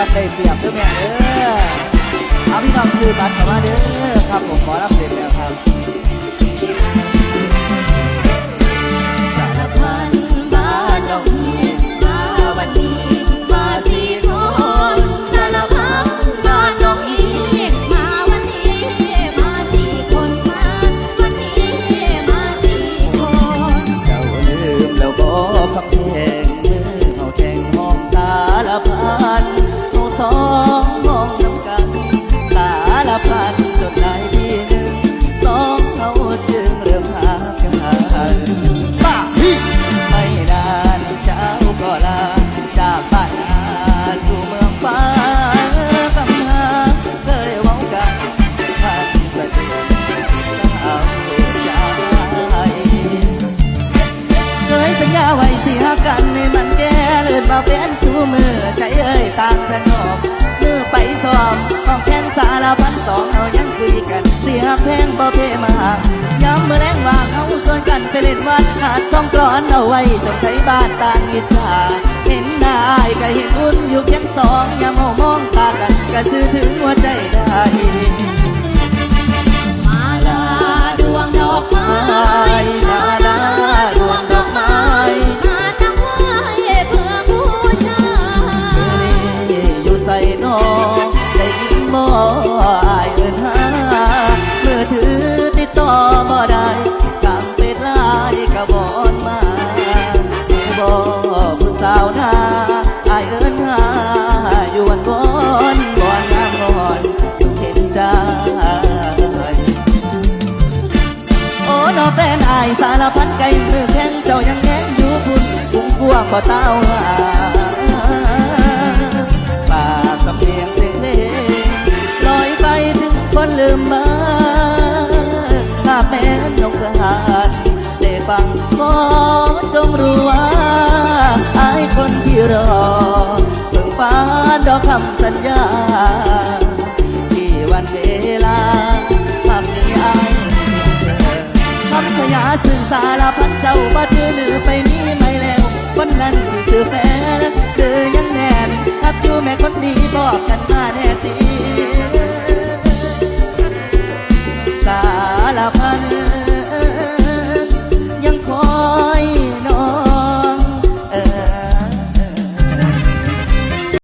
ันได้เปรียบเด้อแม่เด้อเอาพี่น้องซื้อบัตรเข้ามาเด้อครับผมขอรับเสร็จแล้วครับ เคยสัญญาไว้เสียกันในมันแก่เลิศมาเป็นสู้มือใจเอ้ยต่างสนอกมือไปซ้อมห้องแข่งสารพันสองเอายังคุยกัน เสียแพงบ่เพมาย้ำเมื่อแรงว่าเอาส่วนกันไปเล่นวัดขาดต้องกรอนเอาไว้จนใช้บ้านต่างอิจฉาเห็นหน้าอายก็เห็นอุ่นอยู่เพียงสองอยามเมามองายสารพันไก่มือแข็งเจ้ายังแข็งอยู่คุณกุ้งกวางบ่เต้าหาปากกับเพียงเสียงเพลงลอยไปถึงคนลืมมาถ้าแม้นกกระหานได้ฟังขอจงรู้ว่าอายคนที่รอเพิ่งฟ้าดอกคำสัญญาที่วันเวารพันเจ้าบ่ถือหนือไปมีไม่แล้ววันนั้นคือแฟนเธอยัง